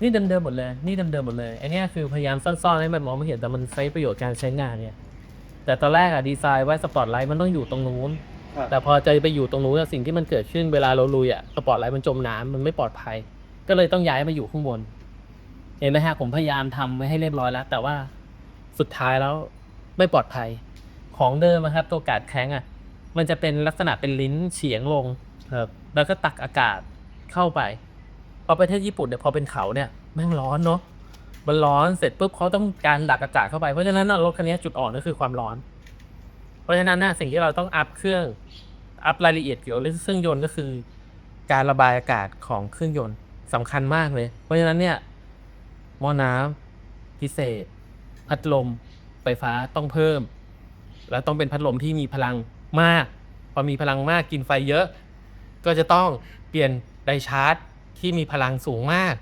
นี่เดิมๆหมดเลย นี่เดิมๆหมดเลยไอันนี้คือพยายามซ่อนๆให้มันมองไม่เห็นแต่มันใช้ประโยชน์การใช้งานเนี่ย แต่ตอนแรกอะดีไซน์ไว้สปอตไลท์มันต้องอยู่ตรงนู้นครับแต่พอจะไปอยู่ตรงนู้นอะสิ่งที่มันเกิดขึ้นเวลาเราลุยอะสปอตไลท์มันจมน้ำมันไม่ปลอดภัย ก็เลยต้องย้ายมาอยู่ข้างบน เห็นไหมฮะผมพยายามทำไว้ให้เรียบร้อยแล้ว แต่ว่าสุดท้ายแล้วไม่ปลอดภัย ของเดิมอะครับ ตัวกาดแข้งอะมันจะเป็นลักษณะเป็นลิ้นเฉียงลงครับแล้วก็ตักอากาศเข้าไป พอประเทศญี่ปุ่นเนี่ยพอเป็นเขาเนี่ยแม่งร้อนเนาะมันร้อนเสร็จปุ๊บเขาต้องการดักอากาศเข้าไปเพราะฉะนั้นรถคันนี้จุดอ่อนก็คือความร้อน เพราะฉะนั้นนะสิ่งที่เราต้องอัพเครื่องอัพรายละเอียดเกี่ยวกับเครื่องยนต์ก็คือ การระบายอากาศของเครื่องยนต์สำคัญมากเลย เพราะฉะนั้นเนี่ยหม้อน้ำพิเศษ พัดลมไฟฟ้าต้องเพิ่ม แล้วต้องเป็นพัดลมที่มีพลังมาก พอมีพลังมากกินไฟเยอะ ก็จะต้องเปลี่ยนไดชาร์จ ที่มีพลังสูงมาก